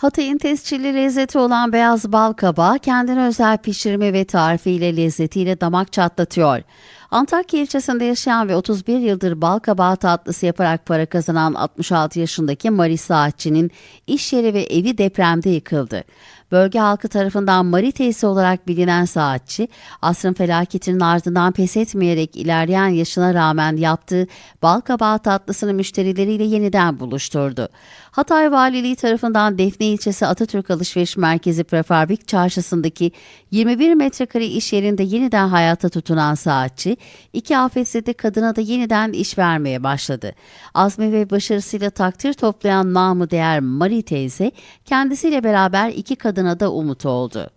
Hatay'ın tescilli lezzeti olan beyaz bal kabağı kendine özel pişirme ve tarifiyle lezzetiyle damak çatlatıyor. Antakya ilçesinde yaşayan ve 31 yıldır bal kabağı tatlısı yaparak para kazanan 66 yaşındaki Mari Saatçı'nın iş yeri ve evi depremde yıkıldı. Bölge halkı tarafından Mari teyze olarak bilinen Saatçi, asrın felaketinin ardından pes etmeyerek ilerleyen yaşına rağmen yaptığı bal kabağı tatlısını müşterileriyle yeniden buluşturdu. Hatay Valiliği tarafından Defne ilçesi Atatürk Alışveriş Merkezi Prefabrik Çarşısı'ndaki 21 metrekare iş yerinde yeniden hayata tutunan Saatçi, iki afetzede kadına da yeniden iş vermeye başladı. Azmi ve başarısıyla takdir toplayan namı değer Mari teyze, kendisiyle beraber iki kadına da umut oldu.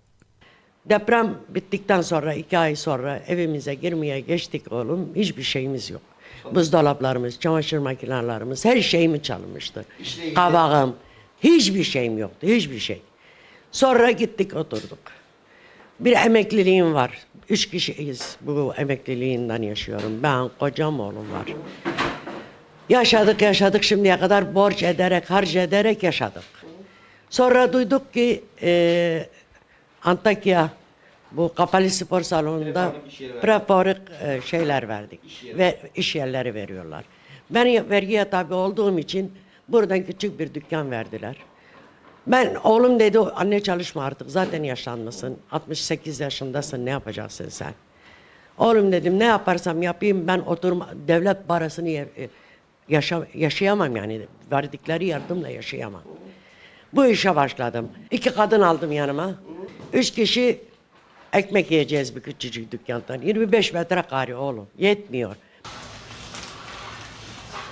Deprem bittikten sonra iki ay sonra evimize girmeye geçtik oğlum. Hiçbir şeyimiz yok. Buzdolaplarımız, çamaşır makinelerimiz, her şeyimi çalınmıştı. Kabağım, hiçbir şeyim yoktu, hiçbir şey. Sonra gittik oturduk. Bir emekliliğim var. Üç kişiyiz. Bu emekliliğinden yaşıyorum. Ben, kocam, oğlum var. Yaşadık yaşadık şimdiye kadar borç ederek, harç ederek yaşadık. Sonra duyduk ki e, Antakya bu kapalı spor salonunda prefabrik e, şeyler verdik. Ve iş yerleri veriyorlar. Ben vergiye tabi olduğum için buradan küçük bir dükkan verdiler. Ben oğlum dedi anne çalışma artık zaten yaşlanmışsın. 68 yaşındasın ne yapacaksın sen? Oğlum dedim ne yaparsam yapayım ben oturma devlet parasını ye- e, yaşa, yaşayamam yani. Verdikleri yardımla yaşayamam. Bu işe başladım. İki kadın aldım yanıma. Üç kişi ekmek yiyeceğiz bir küçücük dükkandan. 25 metrekare oğlum. Yetmiyor.